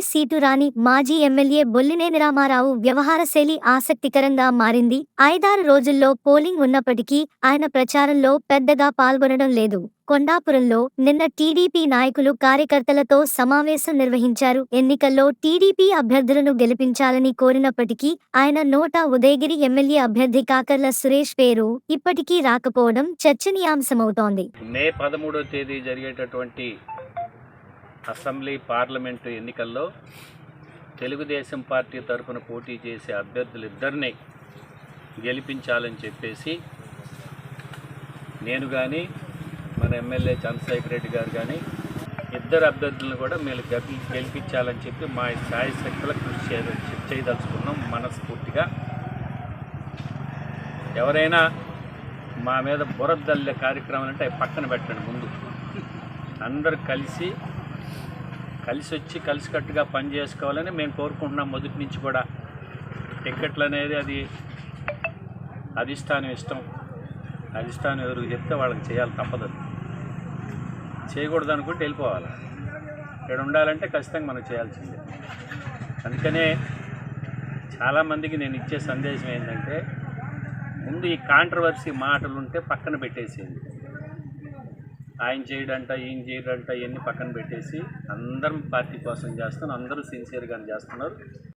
Seat రాని మాజీ MLA Bollineni Ramarao వ్యవహార శైలి ఆసక్తికరంగా మారింది. ఐదారు రోజుల్లో పోలింగ్ ఉన్నప్పటికీ ఆయన ప్రచారంలో పెద్దగా పాల్గొనడం లేదు. కొండాపురంలో నిన్న టీడీపీ నాయకులు కార్యకర్తలతో సమావేశం నిర్వహించారు. ఎన్నికల్లో టీడీపీ అభ్యర్థులను గెలిపించాలని కోరినప్పటికీ ఆయన నోటా ఉదయగిరి ఎమ్మెల్యే అభ్యర్థి కాకర్ల సురేష్ పేరు ఇప్పటికీ రాకపోవడం చర్చనీయాంశమవుతోంది. మే పదమూడో తేదీ జరిగేటటువంటి అసెంబ్లీ పార్లమెంటు ఎన్నికల్లో తెలుగుదేశం పార్టీ తరఫున పోటీ చేసే అభ్యర్థులిద్దరిని గెలిపించాలని చెప్పేసి నేను కానీ మన ఎమ్మెల్యే చంద్రశేఖర్ రెడ్డి గారు కానీ ఇద్దరు అభ్యర్థులను కూడా మేము గెలి గెలిపించాలని చెప్పి మా ఛాయ్ కృషి చేయదలుచుకున్నాం మనస్ఫూర్తిగా. ఎవరైనా మా మీద బురదల్లే కార్యక్రమం అంటే అవి పక్కన పెట్టండి ముందు. అందరు కలిసి కలిసి వచ్చి కలిసికట్టుగా పని చేసుకోవాలని మేము కోరుకుంటున్నాం మొదటి నుంచి కూడా. టికెట్లు అనేది అది అధిష్టానం ఇష్టం. అధిష్టానం ఎవరు చెప్తే వాళ్ళకి చేయాలి తప్పదు చేయకూడదు అనుకుంటే వెళ్ళిపోవాలి. ఇక్కడ ఉండాలంటే ఖచ్చితంగా మనం చేయాల్సిందే. అందుకనే చాలామందికి నేను ఇచ్చే సందేశం ఏంటంటే ముందు ఈ కాంట్రవర్సీ మాటలుంటే పక్కన పెట్టేసేయండి. ఆయన చేయడంట ఈయన చేయడంట ఇవన్నీ పక్కన పెట్టేసి అందరం పార్టీ కోసం చేస్తున్నారు అందరూ సిన్సియర్గా చేస్తున్నారు.